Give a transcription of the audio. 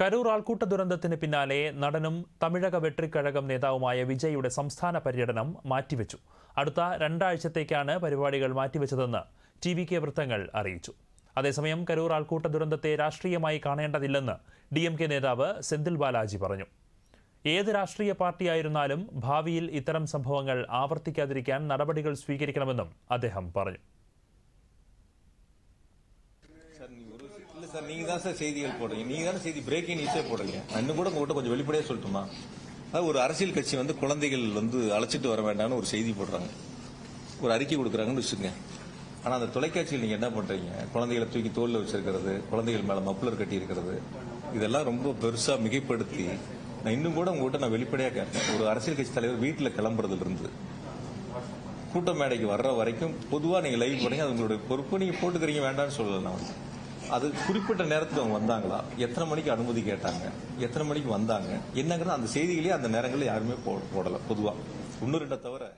കരൂർ ആൾക്കൂട്ട ദുരന്തത്തിന് പിന്നാലെ നടനും തമിഴക വെട്രിക്കഴകം നേതാവുമായ വിജയുടെ സംസ്ഥാന പര്യടനം മാറ്റിവെച്ചു. അടുത്ത രണ്ടാഴ്ചത്തേക്കാണ് പരിപാടികൾ മാറ്റിവെച്ചതെന്ന് ടി വി കെ വൃത്തങ്ങൾ അറിയിച്ചു. അതേസമയം കരൂർ ആൾക്കൂട്ട ദുരന്തത്തെ രാഷ്ട്രീയമായി കാണേണ്ടതില്ലെന്ന് ഡി എം കെ നേതാവ് സെന്തിൽ ബാലാജി പറഞ്ഞു. ഏത് രാഷ്ട്രീയ പാർട്ടിയായിരുന്നാലും ഭാവിയിൽ ഇത്തരം സംഭവങ്ങൾ ആവർത്തിക്കാതിരിക്കാൻ നടപടികൾ സ്വീകരിക്കണമെന്നും അദ്ദേഹം പറഞ്ഞു. சார் நீங்க தான் சார் செய்திகள் போடுறீங்க. நீங்க தானே செய்தி பிரேக்கிங் நியூஸே போடுறீங்க. இன்னும் கூட உங்ககிட்ட கொஞ்சம் வெளிப்படையா சொல்லட்டுமா? அதாவது ஒரு அரசியல் கட்சி வந்து குழந்தைகள் வந்து அழைச்சிட்டு வர வேண்டாம்னு ஒரு செய்தி போடுறாங்க. ஒரு அறிக்கை கொடுக்குறாங்கன்னு வச்சுக்கோங்க. ஆனா அந்த தொலைக்காட்சியில் நீங்க என்ன பண்றீங்க? குழந்தைகளை தூக்கி தோல்ல வச்சிருக்கிறது குழந்தைகள் மேல மப்ளர் கட்டி இருக்கிறது இதெல்லாம் ரொம்ப பெருசா மிகைப்படுத்தி நான் இன்னும் கூட உங்ககிட்ட நான் வெளிப்படையா கேட்டேன். ஒரு அரசியல் கட்சி தலைவர் வீட்டுல கிளம்புறதுல இருந்து கூட்ட மேடைக்கு வர்ற வரைக்கும் பொதுவா நீங்க லைவ் பண்ணி அது உங்களுடைய பொறுப்பு. நீங்க போட்டுக்கிறீங்க வேண்டாம்னு சொல்லல நான் வந்து. அது குறிப்பிட்ட நேரத்துக்கு அவங்க வந்தாங்களா? எத்தனை மணிக்கு அனுமதி கேட்டாங்க? எத்தனை மணிக்கு வந்தாங்க? என்னங்கிறது அந்த செய்திகளே அந்த நேரங்களில் யாருமே போடலை போடல பொதுவா. ரெண்டை தவிர